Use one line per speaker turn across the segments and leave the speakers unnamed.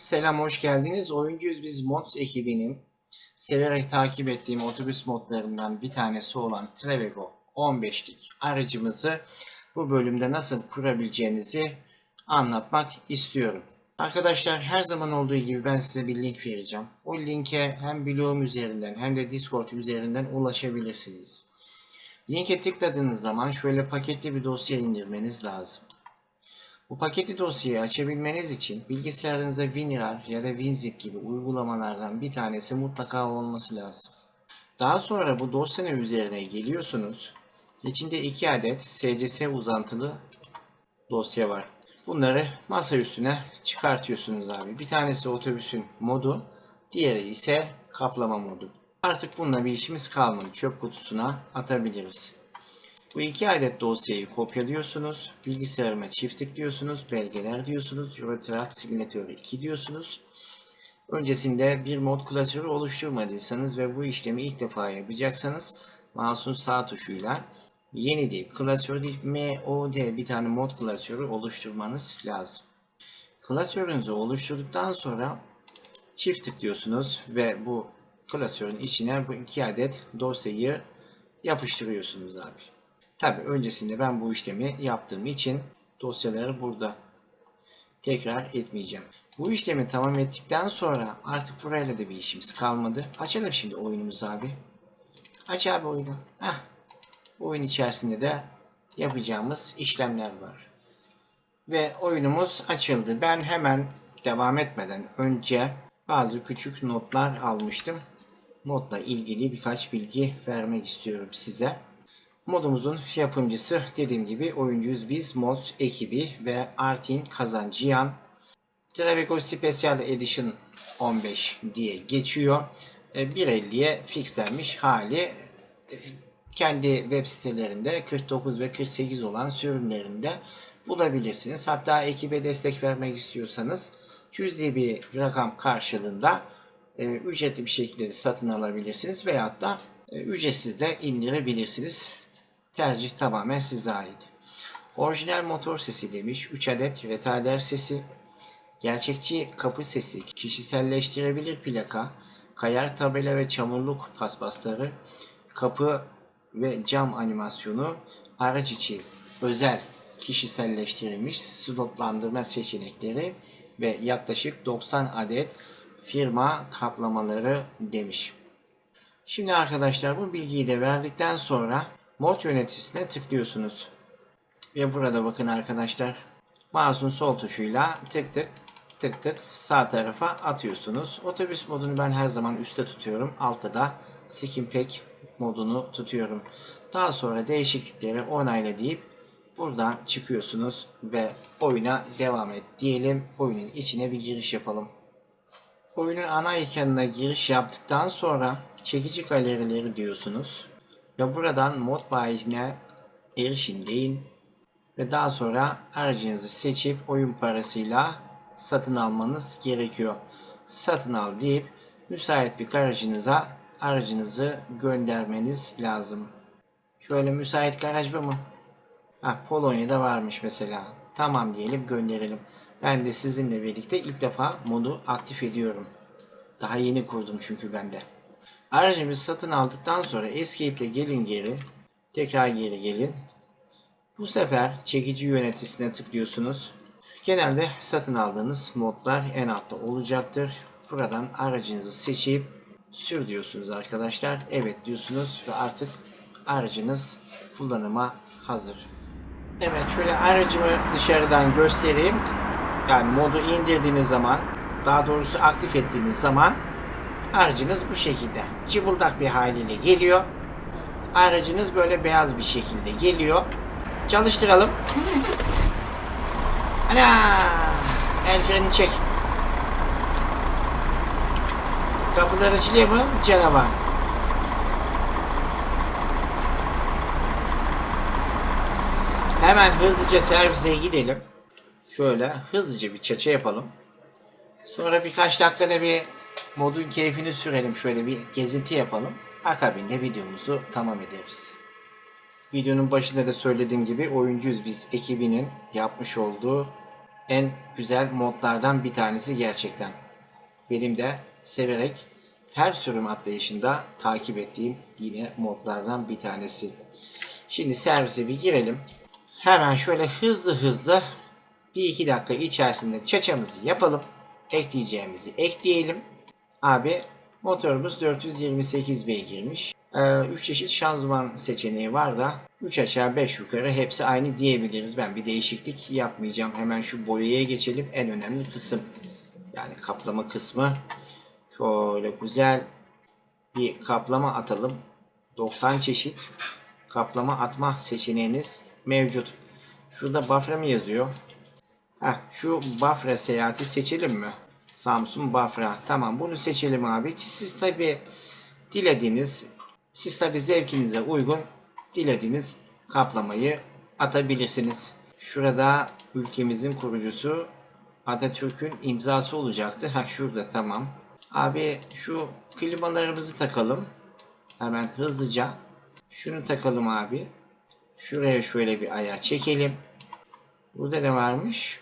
Selam, hoş geldiniz. Oyuncuyuz biz Mods ekibinin severek takip ettiğim otobüs modlarından bir tanesi olan Trevego 15'lik aracımızı bu bölümde nasıl kurabileceğinizi anlatmak istiyorum. Arkadaşlar her zaman olduğu gibi ben size bir link vereceğim. O linke hem blogum üzerinden hem de Discord üzerinden ulaşabilirsiniz. Linke tıkladığınız zaman şöyle paketli bir dosya indirmeniz lazım. Bu paketli dosyayı açabilmeniz için bilgisayarınıza WinRAR ya da WinZip gibi uygulamalardan bir tanesi mutlaka olması lazım. Daha sonra bu dosyanın üzerine geliyorsunuz. İçinde iki adet SCS uzantılı dosya var. Bunları masa üstüne çıkartıyorsunuz abi. Bir tanesi otobüsün modu, diğeri ise kaplama modu. Artık bununla bir işimiz kalmadı. Çöp kutusuna atabiliriz. Bu iki adet dosyayı kopyalıyorsunuz. Bilgisayarıma çift tıklıyorsunuz. Belgeler diyorsunuz. Eurotrack Simülatörü 2 diyorsunuz. Öncesinde bir mod klasörü oluşturmadıysanız ve bu işlemi ilk defa yapacaksanız mouse'un sağ tuşuyla yeni deyip klasör deyip mod bir tane mod klasörü oluşturmanız lazım. Klasörünüzü oluşturduktan sonra çift tıklıyorsunuz ve bu klasörün içine bu iki adet dosyayı yapıştırıyorsunuz abi. Tabi öncesinde ben bu işlemi yaptığım için dosyaları burada tekrar etmeyeceğim. Bu işlemi tamam ettikten sonra artık burayla da bir işimiz kalmadı. Açalım şimdi oyunumuzu abi. Aç abi oyunu. Heh. Oyun içerisinde de yapacağımız işlemler var. Ve oyunumuz açıldı. Ben hemen devam etmeden önce bazı küçük notlar almıştım. Notla ilgili birkaç bilgi vermek istiyorum size. Modumuzun yapımcısı dediğim gibi oyuncuyuz biz Mods ekibi ve Artin Kazanciyan. Travego Special Edition 15 diye geçiyor. E, 1.50'ye fixlenmiş hali e, kendi web sitelerinde 49 ve 48 olan sürümlerinde bulabilirsiniz. Hatta ekibe destek vermek istiyorsanız cüzi bir rakam karşılığında e, ücretli bir şekilde de satın alabilirsiniz veyahut da e, ücretsiz de indirebilirsiniz. Tercih tamamen size ait. Orijinal motor sesi demiş. 3 adet retarder sesi. Gerçekçi kapı sesi. Kişiselleştirebilir plaka. Kayar tabela ve çamurluk paspasları. Kapı ve cam animasyonu. Araç içi özel kişiselleştirilmiş slotlandırma seçenekleri ve yaklaşık 90 adet firma kaplamaları demiş. Şimdi arkadaşlar bu bilgiyi de verdikten sonra mod yöneticisine tıklıyorsunuz. Ve burada bakın arkadaşlar mouse'un sol tuşuyla tık tık tık tık sağ tarafa atıyorsunuz. Otobüs modunu ben her zaman üstte tutuyorum. Altta da skin pack modunu tutuyorum. Daha sonra değişiklikleri onayla deyip buradan çıkıyorsunuz ve oyuna devam et diyelim. Oyunun içine bir giriş yapalım. Oyunun ana ekranına giriş yaptıktan sonra çekici galerileri diyorsunuz. Ve buradan mod bayisine erişin deyin. Ve daha sonra aracınızı seçip oyun parasıyla satın almanız gerekiyor. Satın al deyip müsait bir garajınıza aracınızı göndermeniz lazım. Şöyle müsait garaj var mı? Ha, Polonya'da varmış mesela. Tamam diyelim gönderelim. Ben de sizinle birlikte ilk defa modu aktif ediyorum. Daha yeni kurdum çünkü ben de. Aracımızı satın aldıktan sonra Escape ile gelin geri. Tekrar geri gelin. Bu sefer çekici yöneticisine tıklıyorsunuz. Genelde satın aldığınız modlar en altta olacaktır. Buradan aracınızı seçip sür diyorsunuz arkadaşlar. Evet diyorsunuz ve artık aracınız kullanıma hazır. Evet şöyle aracımı dışarıdan göstereyim. Yani modu indirdiğiniz zaman daha doğrusu aktif ettiğiniz zaman aracınız bu şekilde cıbıldak bir haliyle geliyor. Aracınız böyle beyaz bir şekilde geliyor. Çalıştıralım. Ana! El freni çek. Kapılar açılıyor mu? Canavar. Hemen hızlıca servise gidelim. Şöyle hızlıca bir çaça yapalım. Sonra birkaç dakikada bir modun keyfini sürelim. Şöyle bir gezinti yapalım. Akabinde videomuzu tamam ederiz. Videonun başında da söylediğim gibi oyuncuyuz biz ekibinin yapmış olduğu en güzel modlardan bir tanesi gerçekten. Benim de severek her sürüm atlayışında takip ettiğim yine modlardan bir tanesi. Şimdi servise bir girelim. Hemen şöyle hızlı hızlı bir iki dakika içerisinde çaçamızı yapalım. Ekleyeceğimizi ekleyelim. Abi motorumuz 428 beygirmiş. 3 çeşit şanzıman seçeneği var da 3 aşağı 5 yukarı hepsi aynı diyebiliriz. Ben bir değişiklik yapmayacağım. Hemen şu boyaya geçelim. En önemli kısım. Yani kaplama kısmı. Şöyle güzel bir kaplama atalım. 90 çeşit kaplama atma seçeneğiniz mevcut. Şurada Bafra mı yazıyor? Heh, şu Bafra seyahati seçelim mi? Samsung Bafra. Tamam bunu seçelim abi. Siz tabi dilediğiniz, siz tabi zevkinize uygun dilediğiniz kaplamayı atabilirsiniz. Şurada ülkemizin kurucusu Atatürk'ün imzası olacaktı. Ha şurada tamam. Abi şu klimalarımızı takalım. Hemen hızlıca. Şunu takalım abi. Şuraya şöyle bir ayar çekelim. Burada ne varmış?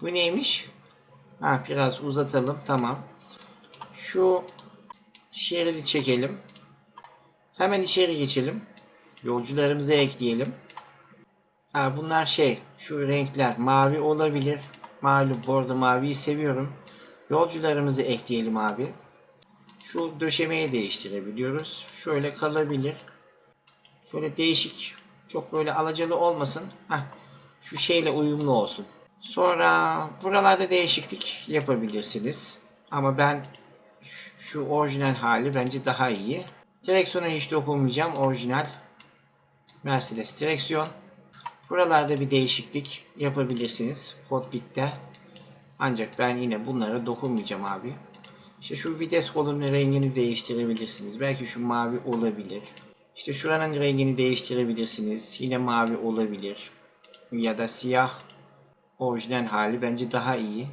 Bu neymiş? Ha biraz uzatalım. Tamam. Şu şeridi çekelim. Hemen içeri geçelim. Yolcularımızı ekleyelim. Ha bunlar şey, şu renkler mavi olabilir. Malum bordo maviyi seviyorum. Yolcularımızı ekleyelim abi. Şu döşemeyi değiştirebiliyoruz. Şöyle kalabilir. Şöyle değişik. Çok böyle alacalı olmasın. Heh, şu şeyle uyumlu olsun. Sonra buralarda değişiklik yapabilirsiniz. Ama ben şu- orijinal hali bence daha iyi. Direksiyona hiç dokunmayacağım. Orijinal Mercedes direksiyon. Buralarda bir değişiklik yapabilirsiniz. Cockpit'te. Ancak ben yine bunlara dokunmayacağım abi. İşte şu vites kolunun rengini değiştirebilirsiniz. Belki şu mavi olabilir. İşte şuranın rengini değiştirebilirsiniz. Yine mavi olabilir. Ya da siyah orijinal hali bence daha iyi.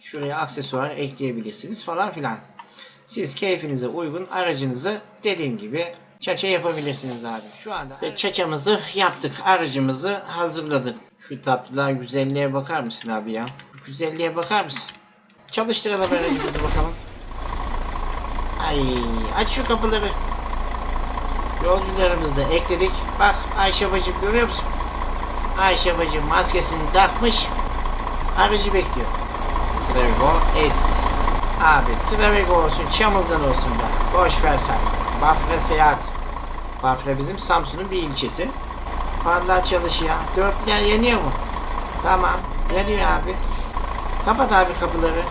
Şuraya aksesuar ekleyebilirsiniz falan filan. Siz keyfinize uygun aracınızı dediğim gibi çaça yapabilirsiniz abi. Şu anda ve çaçamızı yaptık. Aracımızı hazırladık. Şu tatlılar güzelliğe bakar mısın abi ya? Güzelliğe bakar mısın? Çalıştıralım aracımızı bakalım. Ay aç şu kapıları. Yolcularımızı da ekledik. Bak Ayşe bacım görüyor musun? Ayşe bacım maskesini takmış. Aracı bekliyor. Travigo S. Abi Travigo olsun çamurdan olsun be. Boş ver sen. Bafra Seyahat. Bafra bizim Samsun'un bir ilçesi. Farlar çalışıyor. Dörtler yanıyor mu? Tamam. Yanıyor abi. Kapat abi kapıları.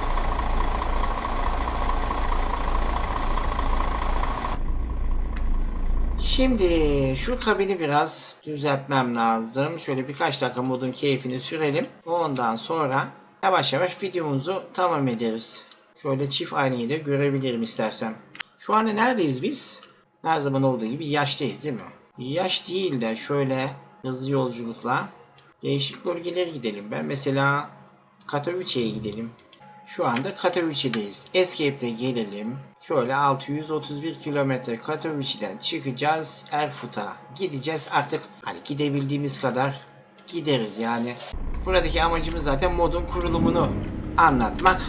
Şimdi şu kabini biraz düzeltmem lazım. Şöyle birkaç dakika modun keyfini sürelim. Ondan sonra yavaş yavaş videomuzu tamam ederiz. Şöyle çift aynayı da görebilirim istersem. Şu anda neredeyiz biz? Her zaman olduğu gibi yaştayız değil mi? Yaş değil de şöyle hızlı yolculukla değişik bölgelere gidelim. Ben mesela Katowice'ye gidelim. Şu anda Katowice'deyiz. Escape'de gelelim. Şöyle 631 kilometre Katowice'den çıkacağız Erfurt'a. Gideceğiz artık hani gidebildiğimiz kadar gideriz yani. Buradaki amacımız zaten modun kurulumunu anlatmak.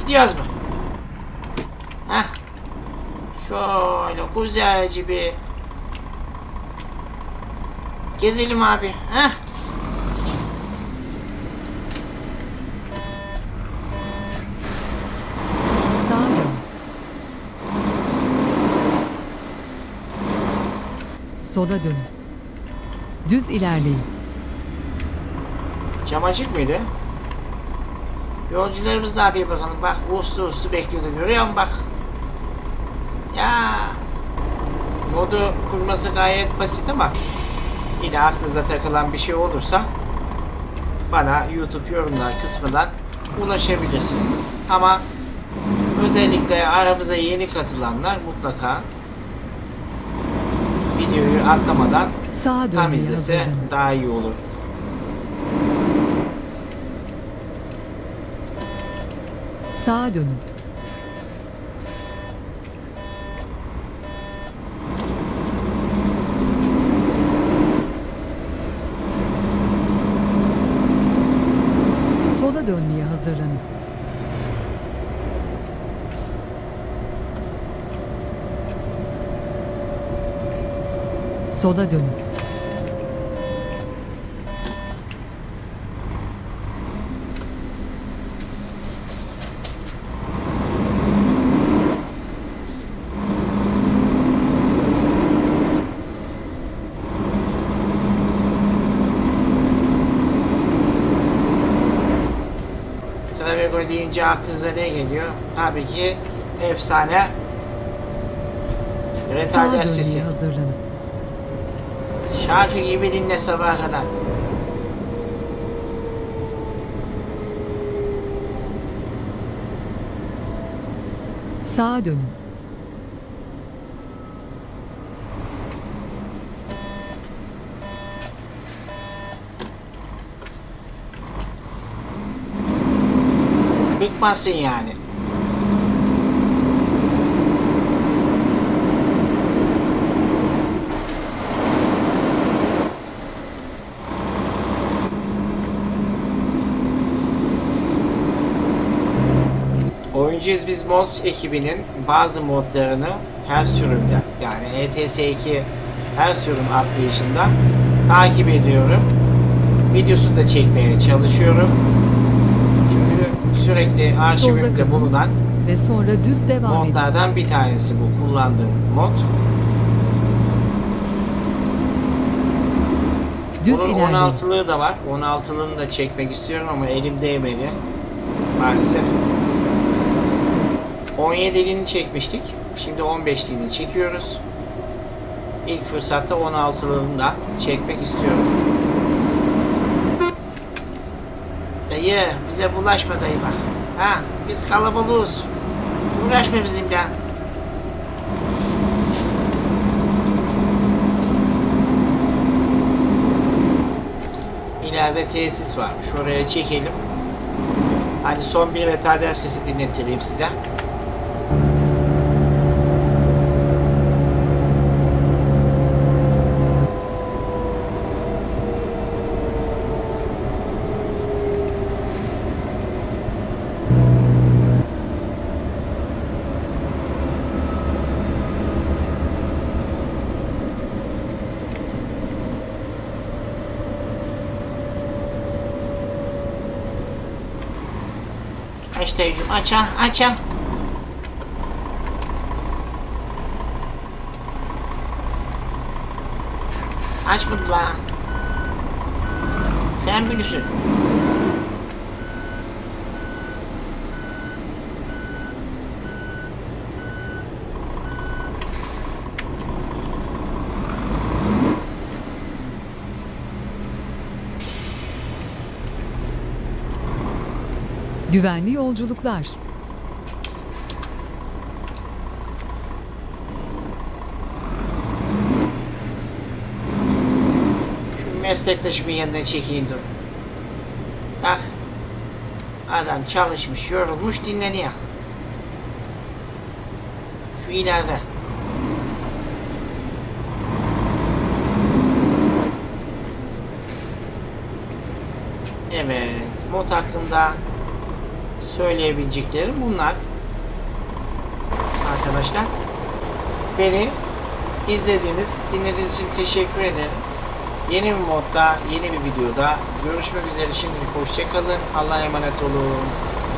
Gidiyoruz mu? Heh. Şöyle güzelce bir gezelim abi. Heh.
Sağa dön. Sola dönün. Düz ilerleyin.
Cam açık mıydı? Yolcularımız ne yapıyor bakalım. Bak uslu uslu bekliyordu. Görüyor musun bak. Ya. Modu kurması gayet basit ama yine aklınıza takılan bir şey olursa bana YouTube yorumlar kısmından ulaşabilirsiniz. Ama özellikle aramıza yeni katılanlar mutlaka videoyu atlamadan
Sağa
tam
dönmeye
izlese
hazırlanın.
daha iyi olur.
Sağa dönün. hazırlanın. Sola dönün.
Travego deyince aklınıza ne geliyor? Tabii ki efsane
Sağa
retarder sesi.
hazırlanın.
Şarkı gibi dinle sabaha kadar.
Sağa dönün.
Bıkmasın yani. Oyuncuyuz biz Mods ekibinin bazı modlarını her sürümde yani ETS2 her sürüm atlayışında takip ediyorum. Videosunu da çekmeye çalışıyorum. Çünkü sürekli arşivimde bulunan
Ve sonra düz devam edin.
modlardan bir tanesi bu kullandığım mod.
Düz
Bunun
ilerleyin.
16'lığı da var. 16'lığını da çekmek istiyorum ama elim değmedi. Maalesef. 17'liğini çekmiştik. Şimdi 15'liğini çekiyoruz. İlk fırsatta 16'lığını da çekmek istiyorum. Dayı bize bulaşma dayı bak. Ha biz kalabalığız. Uğraşma bizimle. İleride tesis varmış. Oraya çekelim. Hani son bir retarder sesi dinlettireyim size. Aç dayıcım aç ha aç ha. Aç bunu la. Sen bilirsin.
Güvenli yolculuklar.
Şu meslektaşımın yanına çekeyim dur. Bak. Adam çalışmış, yorulmuş, dinleniyor. Şu ileride. Evet, mod hakkında söyleyebileceklerim bunlar. Arkadaşlar, beni izlediğiniz, dinlediğiniz için teşekkür ederim. Yeni bir modda, yeni bir videoda görüşmek üzere. Şimdilik hoşçakalın. Allah'a emanet olun.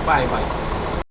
Bay bay.